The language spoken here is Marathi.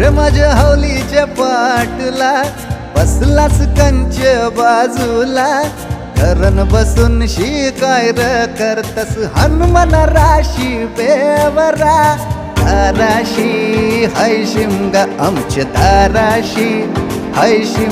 अरे माझ्या हौलीच्या पाटला बसलाच कंच बाजूला. करण बसून शिकायर र करतस हनुमान राशी बेवरा. दाराशी हाय शिमगा आमच्या दाराशी हाय शिम